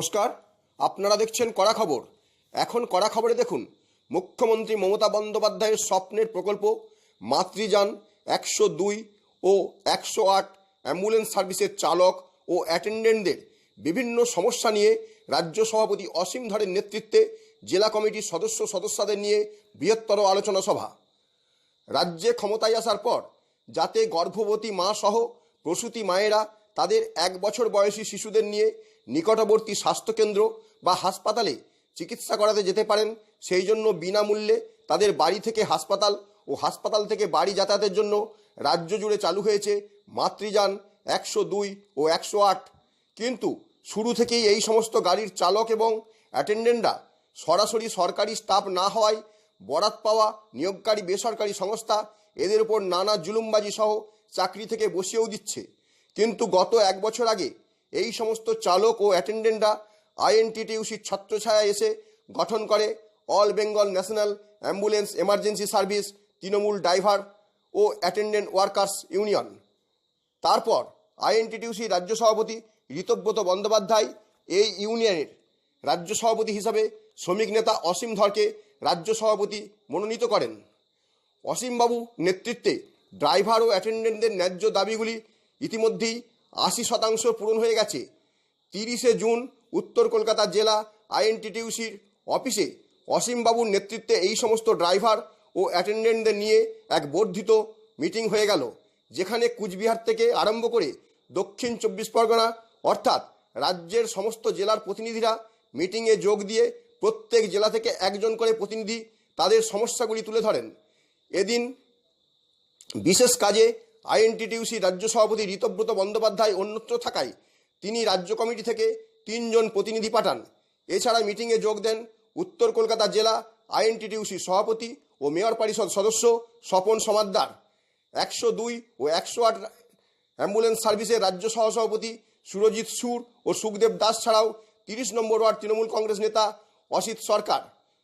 নমস্কার, আপনারা দেখছেন কড়া খবর। এখন কড়া খবরে দেখুন, মুখ্যমন্ত্রী মমতা বন্দ্যোপাধ্যায়ের স্বপ্নের প্রকল্প, মাতৃযান একশো দুই ও একশো আট অ্যাম্বুলেন্স সার্ভিসের চালক ও অ্যাটেন্ডেন্টদের বিভিন্ন সমস্যা নিয়ে রাজ্য সভাপতি অসীম ধরের নেতৃত্বে জেলা কমিটির সদস্য সদস্যদের নিয়ে বৃহত্তর আলোচনা সভা। রাজ্যে ক্ষমতায় আসার পর যাতে গর্ভবতী মা সহ প্রসূতি মায়েরা তাদের এক বছর বয়সী শিশুদের নিয়ে নিকটবর্তী স্বাস্থ্যকেন্দ্র বা হাসপাতালে চিকিৎসা করাতে যেতে পারেন। সেই জন্য বিনামূল্যে তাদের বাড়ি থেকে হাসপাতাল ও হাসপাতাল থেকে বাড়ি যাতায়াতের জন্য রাজ্য জুড়ে চালু হয়েছে মাতৃযান একশো দুই ও একশো আট। কিন্তু শুরু থেকেই এই সমস্ত গাড়ির চালক এবং অ্যাটেন্ডেন্টরা সরাসরি সরকারি স্টাফ না হওয়ায় বরাত পাওয়া নিয়োগকারী বেসরকারি সংস্থা এদের উপর নানা জুলুমবাজি সহ চাকরি থেকে বসিয়েও দিচ্ছে। কিন্তু গত এক বছর আগে এই সমস্ত চালক ও অ্যাটেন্ডেন্টরা আইএনটিটিউসির ছত্রছায়া এসে গঠন করে all Bengal national ambulance emergency service, Trinamool driver ও অ্যাটেন্ডেন্ট ওয়ার্কার্স ইউনিয়ন। তারপর আইএনটিটিউসি রাজ্য সভাপতি ঋতব্রত বন্দ্যোপাধ্যায় এই ইউনিয়নের রাজ্য সভাপতি হিসাবে শ্রমিক নেতা অসীম ধরকে রাজ্য সভাপতি মনোনীত করেন। অসীমবাবু নেতৃত্বে ড্রাইভার ও অ্যাটেন্ডেন্টদের ন্যায্য দাবিগুলি ইতিমধ্যেই আশি শতাংশ পূরণ হয়ে গেছে। তিরিশে জুন উত্তর কলকাতা জেলা আইএনটিটিউসির অফিসে অসীমবাবুর নেতৃত্বে এই সমস্ত ড্রাইভার ও অ্যাটেন্ডেন্টদের নিয়ে এক বর্ধিত মিটিং হয়ে গেল, যেখানে কুচবিহার থেকে আরম্ভ করে দক্ষিণ চব্বিশ পরগনা অর্থাৎ রাজ্যের সমস্ত জেলার প্রতিনিধিরা মিটিংয়ে যোগ দিয়ে প্রত্যেক জেলা থেকে একজন করে প্রতিনিধি তাদের সমস্যাগুলি তুলে ধরেন। এদিন বিশেষ কাজে আইএনটিটিউসি রাজ্য সভাপতি ঋতব্রত বন্দ্যোপাধ্যায় অন্যত্র থাকায় তিনি রাজ্য কমিটি থেকে তিনজন প্রতিনিধি পাঠান। এছাড়া মিটিংয়ে যোগ দেন উত্তর কলকাতা জেলা আইএনটিটিউসি সভাপতি ও মেয়র পরিষদ সদস্য স্বপন সমাদ্দার। একশো দুই ও একশো আট অ্যাম্বুলেন্স সার্ভিসের রাজ্য সহসভাপতি সুরজিৎ সুর ও সুখদেব দাস ছাড়াও তিরিশ নম্বর ওয়ার্ড তৃণমূল কংগ্রেস নেতা অসিত সরকার।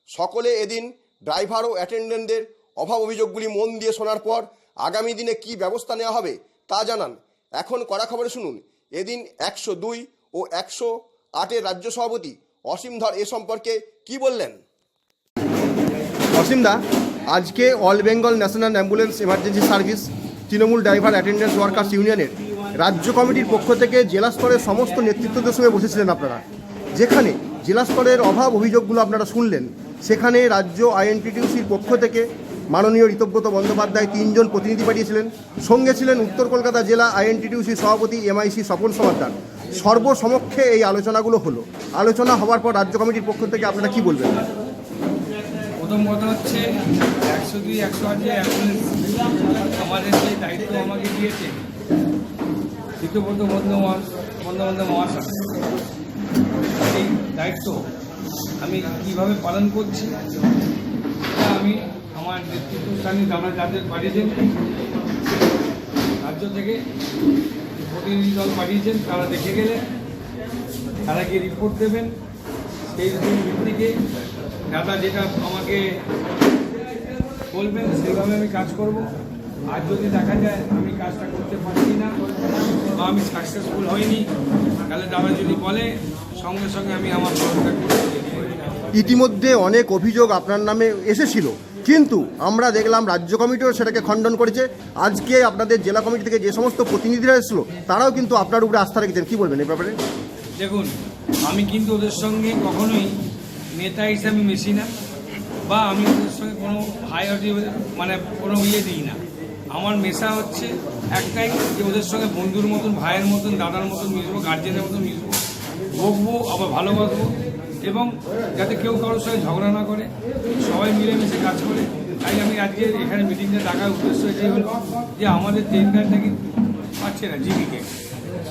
সকলে এদিন ড্রাইভার ও অ্যাটেন্ডেন্টদের অভাব অভিযোগগুলি মন দিয়ে শোনার পর আগামী দিনে কি ব্যবস্থা নেওয়া হবে তা জানান। এখন কড়া খবরে শুনুন। এদিন একশো দুই ও একশো আটের রাজ্য সভাপতি অসীম ধর এ সম্পর্কে কি বললেন? অসীম দা, আজকে all Bengal national ambulance emergency service, Trinamool driver attendance workers ইউনিয়নের রাজ্য কমিটির পক্ষ থেকে জেলা স্তরের সমস্ত নেতৃত্বদের সঙ্গে বসেছিলেন আপনারা। যেখানে জেলা স্তরের অভাব অভিযোগগুলো আপনারা শুনলেন, সেখানে রাজ্য আইএনটিটিউসির পক্ষ থেকে মাননীয় ঋতব্রত বন্দ্যোপাধ্যায় তিনজন প্রতিনিধি পাঠিয়েছিলেন। সঙ্গে ছিলেন উত্তর কলকাতা জেলা আইএনটিটিউসি সভাপতি এমআইসি স্বপন সমাদ্দার সর্বসমক্ষে এই আলোচনাগুলো হলো। আলোচনা হওয়ার পর রাজ্য কমিটির পক্ষ থেকে আপনারা কি বলবেন? প্রথম কথা হচ্ছে, একশো দুই, একশো আট আমাদের যে দায়িত্ব আমাকে দিয়েছে বন্ধ বন্দ্যোপাধ্যায় মহাশয় এই দায়িত্ব আমি কীভাবে পালন করছি আমি আমার নেতৃত্বস্থানীয় আমরা যাদের পাঠিয়েছেন রাজ্য থেকে প্রতিনিধি দল পাঠিয়েছেন তারা দেখে গেলে তারা গিয়ে রিপোর্ট দেবেন সেই ভিত্তিকে দাদা যেটা আমাকে বলবেন, সেইভাবে আমি কাজ করব আর যদি দেখা যায় আমি কাজটা করতে পারছি না বা আমি সাকসেসফুল হইনি, তাহলে দাদা যদি বলে, সঙ্গে সঙ্গে আমি আমার। ইতিমধ্যে অনেক অভিযোগ আপনার নামে এসেছিল কিন্তু আমরা দেখলাম রাজ্য কমিটিও সেটাকে খণ্ডন করেছে। আজকে আপনাদের জেলা কমিটি থেকে যে সমস্ত প্রতিনিধিরা এসেছিল, তারাও কিন্তু আপনার উপরে আস্থা রেখেছেন। কি বলবেন এই ব্যাপারে? দেখুন, আমি কিন্তু ওদের সঙ্গে কখনোই নেতা হিসাবে মিশি না, বা আমি ওদের সঙ্গে কোনো হায়ারি মানে কোনো ইয়ে দিই না। আমার মেশা হচ্ছে একটাই যে ওদের সঙ্গে বন্ধুর মতন, ভাইয়ের মতন, দাদার মতন মিশবো গার্জেনের মতন মিশবো। বকবো, আবার ভালোবাসবো। এবং যাতে কেউ কারোর সঙ্গে ঝগড়া না করে, সবাই মিলেমিশে কাজ করে। তাই আমি আজকে এখানে মিটিংটা ডাকার উদ্দেশ্য এটাই হলো যে আমাদের টেন্ডারটা কিন্তু পাচ্ছে না জিবিকে।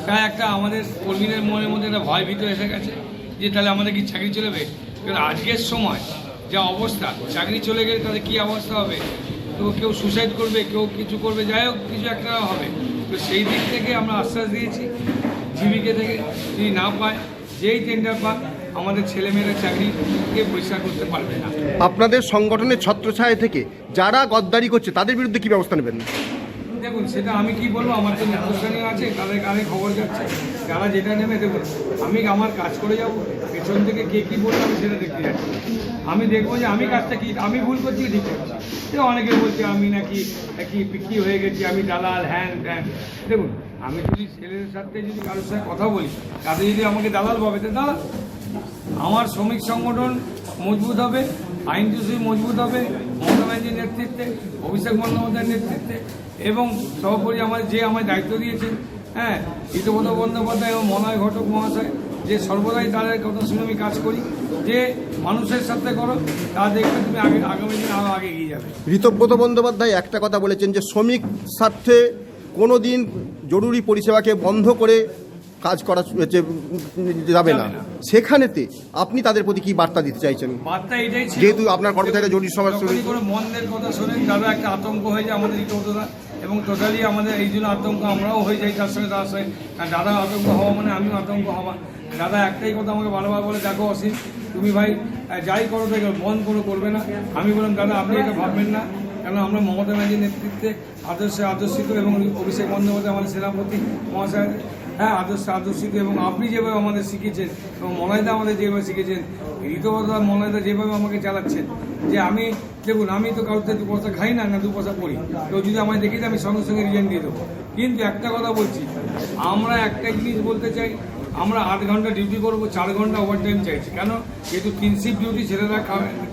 তাই একটা আমাদের কর্মীদের মনের মধ্যে একটা ভয় ভীত এসে গেছে যে তাহলে আমাদের কি চাকরি চলে যাবে কারণ আজকের সময় যা অবস্থা, চাকরি চলে গেলে তাদের কী অবস্থা হবে? তো কেউ সুসাইড করবে, কেউ কিছু করবে, যাই হোক, কিছু একটা হবে। তো সেই দিক থেকে আমরা আশ্বাস দিয়েছি জীবিকা থেকে, যদি না পায়, যেই টেন্ডার পাক আমাদের ছেলেমেয়েরা চাকরিকে পরিষ্কার করতে পারবে না। আপনাদের সংগঠনের ছত্রছায়া থেকে যারা গদ্দারি করছে তাদের বিরুদ্ধে কি ব্যবস্থা নেবেন? দেখুন সেটা আমি কি বলব আমার তো নেতৃস্থানীয় আছে তাদের কানে খবর যাচ্ছে। যারা যেটা নেবে দেখুন আমি আমার কাজ করে যাব পেছন থেকে কে কী বলবে আমি সেটা দেখতে যাচ্ছি। আমি দেখব যে আমি কাজটা কি আমি ভুল করছি ঠিক করছি? সে অনেকে বলছে আমি নাকি কি বিক্রি হয়ে গেছি আমি দালাল হ্যান ত্যান। দেখুন আমি যদি ছেলেদের সাথে যদি কারোর সাথে কথা বলি তাতে যদি আমাকে দালাল ভাবে তো দালাল। আমার শ্রমিক সংগঠন মজবুত হবে আইন মজবুত হবে, মমতা ব্যানার্জির নেতৃত্বে, অভিষেক বন্দ্যোপাধ্যায়ের নেতৃত্বে এবং সর্বোপরি আমার যে আমায় দায়িত্ব দিয়েছেন হ্যাঁ ঋতুপদ বন্দ্যোপাধ্যায় এবং মলয় ঘটক মহাশয়, যে সর্বদাই তাদের কথা শুনে আমি কাজ করি, যে মানুষের সাথে করো, তা দেখবে তুমি আগে, আগামী দিন আরও আগে এগিয়ে যাবে। ঋতব্রত বন্দ্যোপাধ্যায় একটা কথা বলেছেন যে শ্রমিক স্বার্থে কোনো দিন জরুরি পরিষেবাকে বন্ধ করে কাজ করা যাবে না। সেখানেতে আপনি তাদের প্রতি কি বার্তা দিতে চাইছেন? বার্তা এটাই যেহেতু আপনার কর্মচারীরা জরুরি কোনো মন্দের কথা শোনেন দাদা একটা আতঙ্ক হয়ে যায় আমাদের এবং টোটালি আমাদের এই জন্য আতঙ্ক আমরাও হয়ে যাই তার সঙ্গে তার সঙ্গে। দাদা আতঙ্ক হওয়া মানে আমিও আতঙ্ক হওয়া। দাদা একটাই কথা আমাকে বারবার বলে দেখো অসীম তুমি ভাই যাই করো দেখো বন্ধ কোনো করবে না। আমি বললাম দাদা আপনি এটা ভাববেন না। কেন আমরা মমতা ব্যানার্জির নেতৃত্বে আদর্শে আদর্শিত এবং অভিষেক বন্দ্যোপাধ্যায় আমাদের সেনাপতি মহাশয় হ্যাঁ আদর্শ আদর্শিত এবং আপনি যেভাবে আমাদের শিখেছেন এবং মলয়দা আমাদের যেভাবে শিখেছেন, ঋতুবদা মলয়দা যেভাবে আমাকে চালাচ্ছেন, যে আমি, দেখুন, আমি তো থেকে দু পয়সা খাই না না দু পয়সা পড়ি কেউ যদি আমায় দেখি আমি সঙ্গে সঙ্গে রিজাইন দিয়ে দেবো। কিন্তু একটা কথা বলছি, আমরা একটা জিনিস বলতে চাই, আমরা আট ঘণ্টা ডিউটি করব, চার ঘণ্টা ওভার টাইম চাইছি। কেন? যেহেতু শিফট ডিউটি ছেলেরা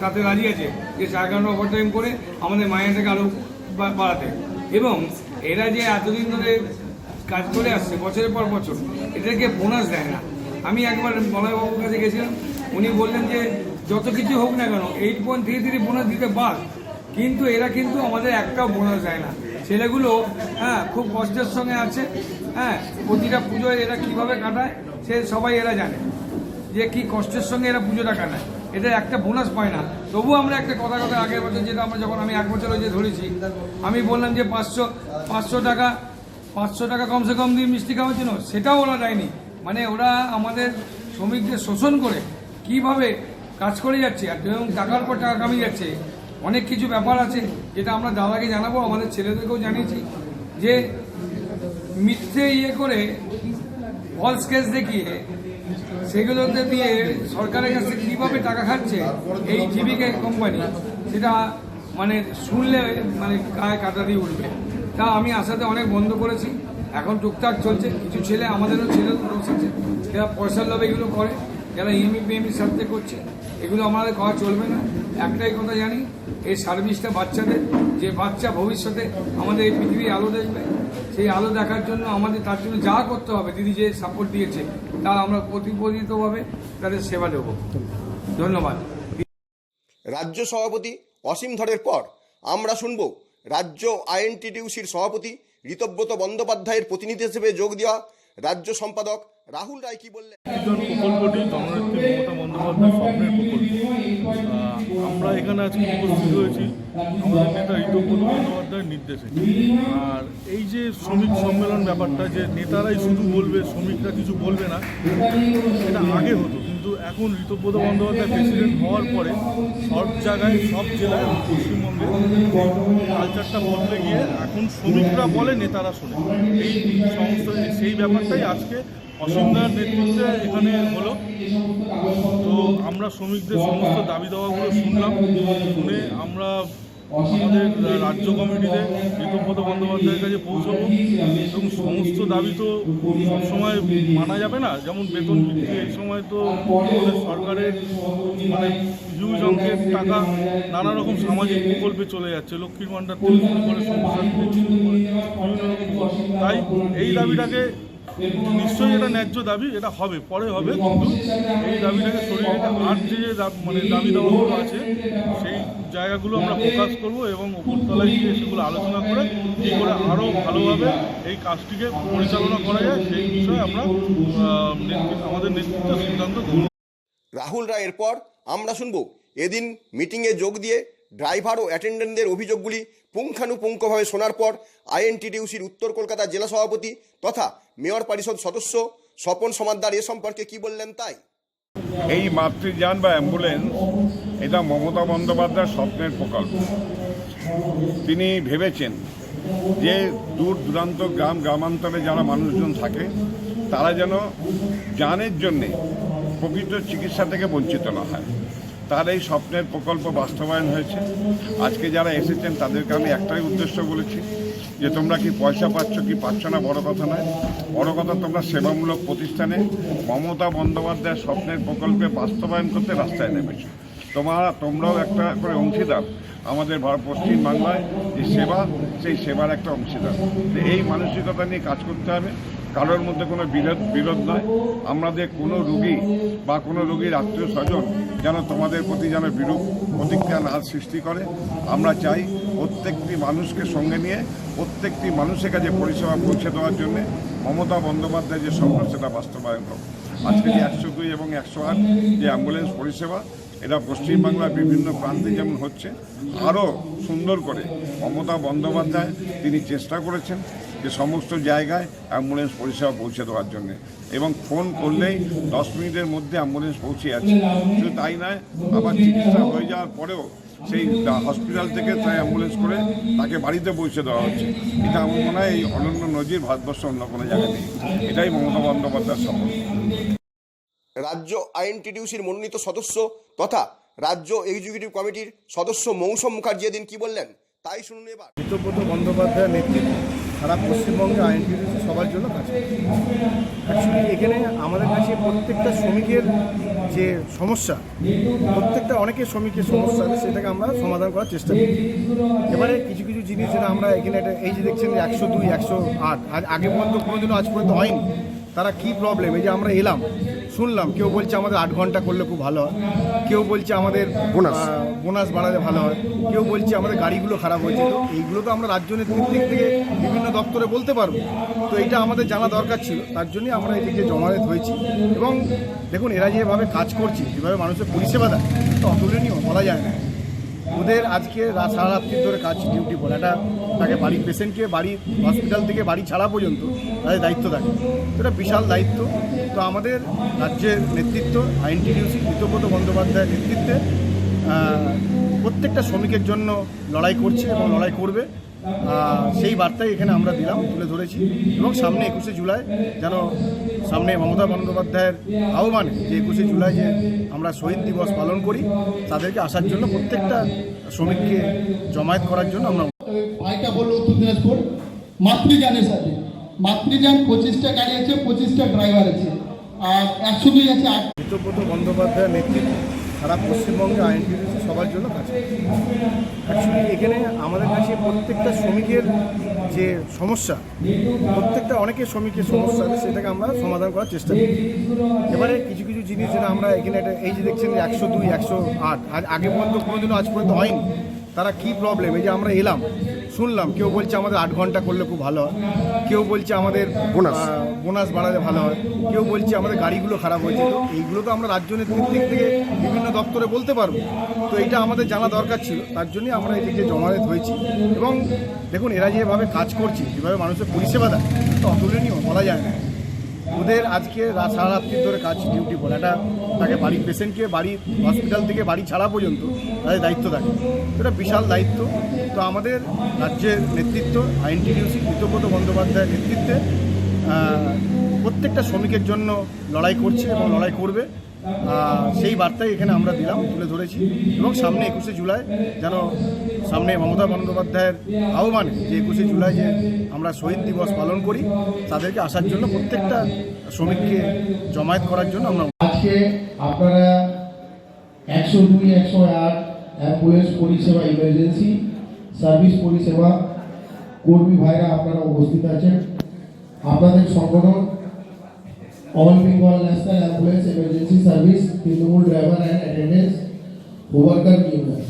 তাতে রাজি আছে যে চার ঘণ্টা ওভার টাইম করে আমাদের মায়েরটাকে আরও বাড়াতে। এবং এরা যে এতদিন ধরে কাজ করে আসছে, বছরের পর বছর। এদেরকে বোনাস দেয় না। আমি একবার মলয়বাবুর কাছে গেছিলাম, উনি বললেন যে, যত কিছু হোক না কেন eight point three three bonus দিতে বাদ কিন্তু এরা কিন্তু আমাদের একটাও বোনাস দেয় না। ছেলেগুলো হ্যাঁ খুব কষ্টের সঙ্গে আছে হ্যাঁ প্রতিটা পুজোয় এরা কীভাবে কাটায়, সে সবাই এরা জানে। যে কি কষ্টের সঙ্গে এরা পুজোটা কাটায়। এটা একটা বোনাস পায় না। তবুও আমরা একটা কথা কথা আগের বছর যেটা আমরা যখন আমি এক বছর যে ধরেছি, আমি বললাম যে পাঁচশো পাঁচশো টাকা পাঁচশো টাকা কমসে কম দিয়ে মিষ্টি খাওয়ার জন্য, সেটাও ওরা দেয়নি। মানে ওরা আমাদের শ্রমিকদের শোষণ করে কীভাবে কাজ করে যাচ্ছে আর এবং টাকার পর টাকা কামিয়ে যাচ্ছে, অনেক কিছু ব্যাপার আছে যেটা আমরা দাদাকে জানাব, আমাদের ছেলেদেরকেও জানিয়েছি যে মিথ্যে ইয়ে করে ফলস কেস দেখিয়ে সেগুলোতে দিয়ে সরকারের কাছে কীভাবে টাকা খাচ্ছে এই জীবিকা কোম্পানি সেটা মানে শুনলে মানে গায়ে কাটা দিয়ে উঠবে। তা আমি আসাতে অনেক বন্ধ করেছি। এখন টুকটাক চলছে। কিছু ছেলে আমাদেরও ছেলে আছে। যারা পয়সার লোভে এগুলো করে, যারা ইএমই পিএমির সাথে করছে, এগুলো আমাদের করা চলবে না। একটাই কথা জানি, এই সার্ভিসটা বাচ্চাদের, যে বাচ্চা ভবিষ্যতে আমাদের এই পৃথিবীর আলো দেখবে, সেই আলো দেখার জন্য আমাদের তার জন্য যা করতে হবে, দিদি যে সাপোর্ট দিয়েছে, তা আমরা প্রতিপদিতভাবে তাদের সেবা দেব। ধন্যবাদ। রাজ্য সভাপতি অসীম ধরের পর আমরা শুনব রাজ্য আইএনটিডিউসির সভাপতি ঋতব্রত বন্দ্যোপাধ্যায়ের প্রতিনিধি হিসেবে যোগ দেওয়া রাজ্য সম্পাদক রাহুল রায় কি বললেন? প্রকল্পটি জননেত্রী মমতা বন্দ্যোপাধ্যায় স্বপ্নের প্রকল্প। আমরা এখানে আজকে উপস্থিত হয়েছি আমাদের নেতা ঋতব্রত বন্দ্যোপাধ্যায়ের নির্দেশে। আর এই যে শ্রমিক সম্মেলন ব্যাপারটা, যে নেতারাই শুধু বলবে, শ্রমিকরা কিছু বলবে না এটা আগে হতো। কিন্তু এখন ঋতব্রত বন্দ্যোপাধ্যায় প্রেসিডেন্ট হওয়ার পরে সব জায়গায়, সব জেলায় পশ্চিমবঙ্গে কালচারটা বদলে গিয়ে এখন শ্রমিকরা বলে, নেতারা শোনে। এই সমস্ত, সেই ব্যাপারটাই আজকে অসীমদার নেতৃত্বে এখানে হলো। তো আমরা শ্রমিকদের সমস্ত দাবি দাওয়াগুলো শুনলাম। শুনে আমরা আমাদের রাজ্য কমিটিতে ঋতব্রত বন্দ্যোপাধ্যায়ের কাছে পৌঁছবো। এবং সমস্ত দাবি তো সবসময় মানা যাবে না। যেমন বেতন বৃদ্ধি, এই সময় তো আমাদের সরকারের মানে হিউজ অঙ্কের টাকা নানা রকম সামাজিক প্রকল্পে চলে যাচ্ছে। লক্ষ্মীর ভাণ্ডার সমস্যা তাই এই দাবিটাকে নিশ্চয়ই এটা ন্যায্য দাবি এটা হবে পরে হবে কিন্তু এই দাবিটাকে সরিয়ে রেখে আর যে যে মানে দাবি দাবাগুলো আছে সেই জায়গাগুলো আমরা ফোকাস করব এবং উপরতলায় গিয়ে সেগুলো আলোচনা করে কী করে আরও ভালোভাবে এই কাজটিকে পরিচালনা করা যায় সেই বিষয়ে আমরা আমাদের নেতৃত্ব সিদ্ধান্ত গ্রহণ রাহুল রায়ের পর আমরা শুনব এদিন মিটিংয়ে যোগ দিয়ে ড্রাইভার ও অ্যাটেন্ডেন্টদের অভিযোগগুলি পুঙ্খানুপুঙ্খভাবে শোনার পর আইএনটিডিউসির উত্তর কলকাতা জেলা সভাপতি তথা মেয়র পরিষদ সদস্য স্বপন সমাদ্দার এ সম্পর্কে কি বললেন তাই? এই মাতৃযান বা অ্যাম্বুলেন্স, এটা মমতা বন্দ্যোপাধ্যায়ের স্বপ্নের প্রকল্প। তিনি ভেবেছেন যে দূর দূরান্ত গ্রাম গ্রামান্তরে যারা মানুষজন থাকে, তারা যেন জানের জন্যে প্রকৃত চিকিৎসা থেকে বঞ্চিত না হয়। তার এই স্বপ্নের প্রকল্প বাস্তবায়ন হয়েছে। আজকে যারা এসেছেন, তাদেরকে আমি একটাই উদ্দেশ্য বলেছি যে তোমরা কি পয়সা পাচ্ছ, কি পাচ্ছ না, বড় কথা নয়। বড় কথা, তোমরা সেবামূলক প্রতিষ্ঠানে মমতা বন্দ্যোপাধ্যায়ের স্বপ্নের প্রকল্পে বাস্তবায়ন করতে রাস্তায় নেমেছো। তোমরা তোমরাও একটা করে অংশীদার আমাদের ভারত পশ্চিম বাংলায় যে সেবা, সেই সেবার একটা অংশীদার। এই মানসিকতা নিয়ে কাজ করতে হবে। কারোর মধ্যে কোনো বিরোধ বিরোধ নয়। আমাদের কোনো রুগী বা কোনো রুগীর আত্মীয় স্বজন যেন তোমাদের প্রতি যেন বিরূপ প্রতিক্রিয়া না সৃষ্টি করে, আমরা চাই প্রত্যেকটি মানুষকে সঙ্গে নিয়ে, প্রত্যেকটি মানুষের কাছে পরিষেবা পৌঁছে দেওয়ার জন্য মমতা বন্দ্যোপাধ্যায় যে স্বপ্ন সেটা বাস্তবায়ন হোক। আজকে যে একশো দুই এবং একশো আট যে অ্যাম্বুলেন্স পরিষেবা এটা পশ্চিমবাংলার বিভিন্ন প্রান্তে যেমন হচ্ছে, আরও সুন্দর করে মমতা বন্দ্যোপাধ্যায় তিনি চেষ্টা করেছেন যে সমস্ত জায়গায় অ্যাম্বুলেন্স পরিষেবা পৌঁছে দেওয়ার জন্য। এবং ফোন করলেই দশ মিনিটের মধ্যে অ্যাম্বুলেন্স পৌঁছে যাচ্ছে। শুধু তাই নয়, আবার চিকিৎসা হয়ে যাওয়ার পরেও সেই হসপিটাল থেকে তাই অ্যাম্বুলেন্স করে তাকে বাড়িতে পৌঁছে দেওয়া হচ্ছে। এটা আমার মনে হয় এই অনন্য নজির ভারতবর্ষ অন্য কোনো জায়গায় নেই। এটাই মমতা বন্দ্যোপাধ্যায়ের সফল রাজ্য আইএনটিডিউসির মনোনীত সদস্য তথা রাজ্য এক্সিকিউটিভ কমিটির সদস্য মৌসুম মুখার্জি এদিন কি বললেন? তাই শুনুন এবার। ঋতব্রত বন্দ্যোপাধ্যায়ের নেতৃত্বে সারা পশ্চিমবঙ্গে আইন সবার জন্য কাজ অ্যাকচুয়ালি এখানে আমাদের কাছে প্রত্যেকটা শ্রমিকের যে সমস্যা, প্রত্যেকটা অনেকের শ্রমিকের সমস্যা, সেটাকে আমরা সমাধান করার চেষ্টা করি। এবারে কিছু কিছু জিনিস যেটা আমরা এখানে একটা এই যে দেখছেন একশো দুই, একশো আট আগে পর্যন্ত কোনোদিনও আজ পর্যন্ত হয়নি। তারা কি প্রবলেম এই যে আমরা এলাম শুনলাম কেউ বলছে আমাদের আট ঘণ্টা করলে খুব ভালো হয় কেউ বলছে আমাদের বোনাস। বোনাস বাড়ালে ভালো হয় কেউ বলছে আমাদের গাড়িগুলো খারাপ হয়েছে তো এইগুলো তো আমরা রাজ্য নেতৃত্ব দিক থেকে বিভিন্ন দপ্তরে বলতে পারব। তো এটা আমাদের জানা দরকার ছিল তার জন্যই আমরা এদিকে জমায়েত হয়েছি। এবং দেখুন এরা যেভাবে কাজ করছে যেভাবে মানুষের পরিষেবা দেয় তো অতুলনীয় বলা যায় না। ওদের আজকে সারা রাত্রি ধরে কাজ ডিউটি পড়ে একটা তাকে বাড়ির পেশেন্টকে বাড়ি হসপিটাল থেকে বাড়ি ছাড়া পর্যন্ত তাদের দায়িত্ব থাকে। এটা বিশাল দায়িত্ব। তো আমাদের রাজ্যের নেতৃত্ব আইনটিডিউসি ঋতব্রত বন্দ্যোপাধ্যায়ের নেতৃত্বে প্রত্যেকটা শ্রমিকের জন্য লড়াই করছে এবং লড়াই করবে। সেই বার্তাই এখানে আমরা দিলাম, তুলে ধরেছি। এবং সামনে একুশে জুলাই যেন সামনে মমতা বন্দ্যোপাধ্যায়ের আহ্বানে যে একুশে জুলাই যে আমরা শহীদ দিবস পালন করি তাদেরকে আসার জন্য প্রত্যেকটা শ্রমিককে জমায়েত করার জন্য আমরা ভাইটা বলল উত্তর দিনাজপুর। মাতৃযানের সাথে মাতৃযান পঁচিশটা গাড়ি আছে পঁচিশটা ড্রাইভার আছে। আর একশো দুই আছে আট ঋতব্রত বন্দ্যোপাধ্যায়ের নেতৃত্বে। সারা পশ্চিমবঙ্গে আইন সবার জন্য কাজ অ্যাকচুয়ালি এখানে আমাদের কাছে প্রত্যেকটা শ্রমিকের যে সমস্যা, প্রত্যেকটা অনেকের শ্রমিকের সমস্যা, সেটাকে আমরা সমাধান করার চেষ্টা করি। এবারে কিছু কিছু জিনিস যেটা আমরা এখানে একটা, এই যে দেখছেন একশো দুই, একশো আট আজ আগে পর্যন্ত, কোনোদিনও আজ পর্যন্ত হয়নি। তারা কি প্রবলেম এই যে আমরা এলাম শুনলাম কেউ বলছে আমাদের আট ঘণ্টা করলে খুব ভালো হয় কেউ বলছে আমাদের বোনাস। বোনাস বাড়ালে ভালো হয় কেউ বলছে আমাদের গাড়িগুলো খারাপ হয়েছে। তো এইগুলো তো আমরা রাজ্য দিক থেকে বিভিন্ন দপ্তরে বলতে পারব। তো এটা আমাদের জানা দরকার ছিল তার জন্যই আমরা এদিকে জমায়েত হয়েছি। এবং দেখুন এরা যেভাবে কাজ করছে যেভাবে মানুষের পরিষেবা দেয় তো অতুলনীয় বলা যায় না। ওদের আজকে সারা রাত্রি ধরে কাজ ডিউটি একটা তাকে বাড়ির পেশেন্টকে বাড়ি, হসপিটাল থেকে বাড়ি ছাড়া পর্যন্ত তাদের দায়িত্ব থাকে। এটা বিশাল দায়িত্ব। তো আমাদের রাজ্যের নেতৃত্ব আইনটিডিউসি ঋতব্রত বন্দ্যোপাধ্যায়ের নেতৃত্বে প্রত্যেকটা শ্রমিকের জন্য লড়াই করছে এবং লড়াই করবে। সেই বার্তাই এখানে আমরা দিলাম, তুলে ধরেছি। এবং সামনে একুশে জুলাই যেন সামনে মমতা বন্দ্যোপাধ্যায়ের আহ্বানে যে একুশে জুলাই যে আমরা শহীদ দিবস পালন করি, তাদেরকে আসার জন্য প্রত্যেকটা শ্রমিককে জমায়েত করার জন্য আমরা আজকে আপনারা একশো দুই, একশো আট অ্যাম্বুলেন্স পরিষেবা ইমার্জেন্সি সার্ভিস পরিষেবা কর্মী ভাইরা আপনারা উপস্থিত আছেন। আপনাদের সংগঠন all Bengal national ambulance emergency service Trinamool driver and attendance workers union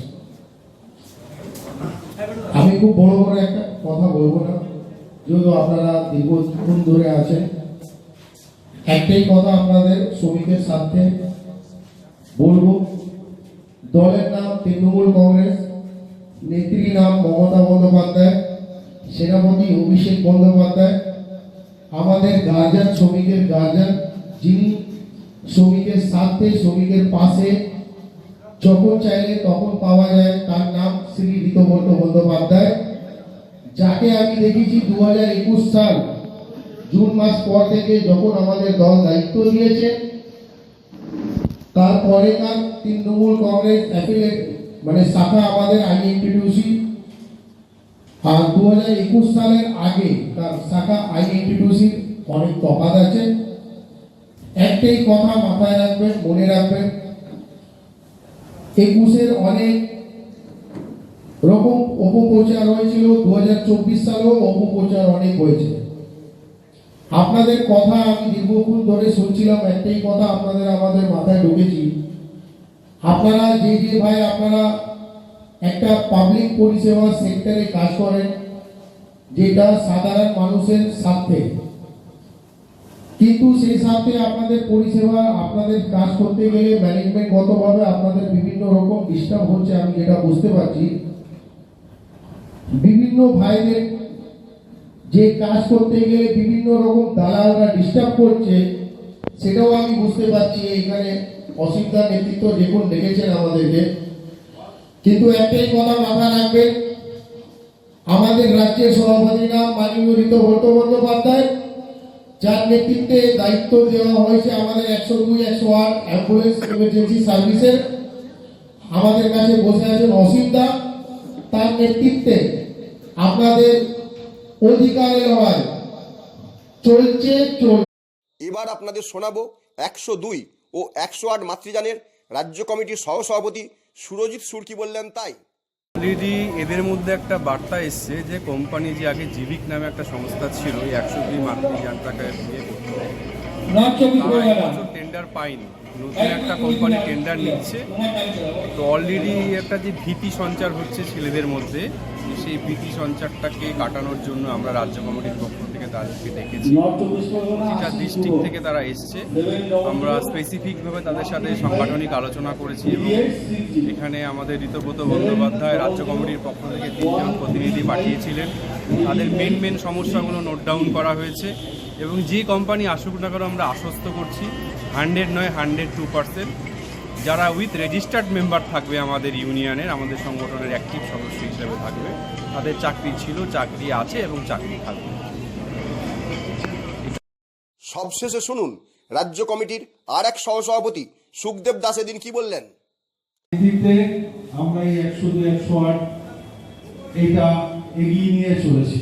আমি খুব বড় বড় একটা কথা বলব না যেহেতু আপনারা দীর্ঘক্ষণ ধরে আছেন। একটাই কথা আপনাদের শ্রমিকের স্বার্থে বলব। দলের নাম তৃণমূল কংগ্রেস, নেত্রী নাম মমতা বন্দ্যোপাধ্যায়, সেনাপতি অভিষেক বন্দ্যোপাধ্যায়, আমাদের গার্জিয়ান শ্রমিকের গার্জিয়ান যিনি শ্রমিকের স্বার্থে, শ্রমিকের পাশে যখন চাইলে তখন পাওয়া যায়, তার নাম শ্রী ঋতব্রত বন্দ্যোপাধ্যায়। যাকে আমি দেখেছি দু হাজার একুশ সাল জুন মাস পর থেকে যখন আমাদের দল দায়িত্ব দিয়েছে তারপরেকার তৃণমূল কংগ্রেস অ্যাফিলেট মানে শাখা আমাদের আইএনটিটিউসি আর দু হাজার একুশ সালের আগে তার শাখা আইএনটিটিউসির অনেক তফাৎ আছে। একটাই কথা মাথায় রাখবেন, মনে রাখবেন, একুশের অনেক রকম অপপ্রচার হয়েছিল দু হাজার চব্বিশ সালেও অপপ্রচার অনেক হয়েছে। আপনাদের কথা আমি দীর্ঘক্ষণ ধরে শুনছিলাম, একটাই কথা আপনাদের আমাদের মাথায় ঢুকেছি। আপনারা যে যে ভাই আপনারা একটা পাবলিক পরিষেবা সেক্টরে কাজ করেন, যেটা সাধারণ মানুষের স্বার্থে। কিন্তু সেই সাথে আপনাদের পরিষেবা, আপনাদের কাজ করতে গেলে ম্যানেজমেন্টগতভাবে আপনাদের বিভিন্ন রকম ডিস্টার্ব হচ্ছে, আমি যেটা বুঝতে পারছি। বিভিন্ন ভাইদের যে কাজ করতে গেলে বিভিন্ন রকম দালালরা ডিস্টার্ব করছে, সেটাও আমি বুঝতে পারছি এখানে অসুবিধার নেতৃত্ব দেখুন ডেকেছেন আমাদেরকে। কিন্তু একটাই কথা মাথায় রাখবেন, আমাদের রাজ্যের সভাপতি নাম মাননীয় ঋতব্রত বন্দ্যোপাধ্যায়, যার নেতৃত্বে দায়িত্ব দেওয়া হয়েছে আমাদের একশো দুই, একশো আট অ্যাম্বুলেন্স ইমার্জেন্সি সার্ভিসের আমাদের কাছে বসে আছেন অসিমদা তার নেতৃত্বে আপনাদের অধিকারে লড়াই চলছে চল এবার আপনাদের শোনাবো একশো দুই ও একশো আট মাতৃযানের রাজ্য কমিটির সহসভাপতি সুরজিৎ সুরকি বললেন তাই? অলরেডি এদের মধ্যে একটা বার্তা এসছে যে কোম্পানি যে আগে জিভিক নামে একটা সংস্থা ছিল এই একশো দুই করতো তারা টেন্ডার পায়নি। নতুন একটা কোম্পানি টেন্ডার নিচ্ছে। তো অলরেডি একটা যে ভীতি সঞ্চার হচ্ছে ছেলেদের মধ্যে সেই ভীতি সঞ্চারটাকে কাটানোর জন্য আমরা রাজ্য কমিটির পক্ষ থেকে তাদেরকে ডেকেছি প্রতিটা ডিস্ট্রিক্ট থেকে তারা এসছে। আমরা স্পেসিফিকভাবে তাদের সাথে সাংগঠনিক আলোচনা করেছি এবং এখানে আমাদের ঋতব্রত বন্দ্যোপাধ্যায় রাজ্য কমিটির পক্ষ থেকে তিনজন প্রতিনিধি পাঠিয়েছিলেন। তাদের মেন মেন সমস্যাগুলো নোট ডাউন করা হয়েছে এবং যে কোম্পানি আসুক না কেন আমরা আশ্বস্ত করছি। হান্ড্রেড নয় হান্ড্রেড টু পার্সেন্ট যারা উইথ রেজিস্টার্ড মেম্বার থাকবে আমাদের ইউনিয়নের আমাদের সংগঠনের অ্যাক্টিভ সদস্য হিসেবে থাকবে তাদের চাকরি ছিল চাকরি আছে এবং চাকরি থাকবে। সবশেষে শুনুন রাজ্য কমিটির আর এক সহসভাপতি সুখদেব দাস এদিন কি বললেন? আমরা এই একশো দুই একশো আট এটা এগিয়ে নিয়ে চলেছি।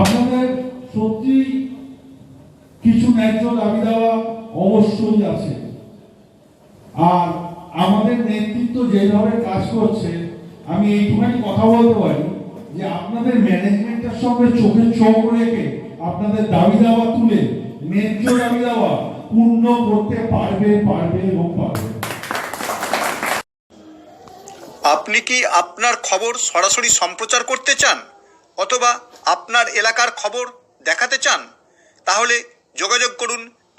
আপনাদের সত্যি কিছু ন্যায্য দাবি দেওয়া অবশ্যই আছে। আর আমাদের নেতৃত্ব যেভাবে কাজ করছে, আমি এইটুখানি কথা বলতে পারি যে আপনাদের ম্যানেজমেন্টের সঙ্গে চোখে চোখ রেখে আপনাদের দাবি দাওয়া তুলে, ন্যায্য দাবি দেওয়া পূর্ণ করতে পারবে পারবে এবং পারবে। আপনি কি আপনার খবর সরাসরি সম্প্রচার করতে চান অথবা আপনার এলাকার খবর দেখাতে চান? তাহলে যোগাযোগ করুন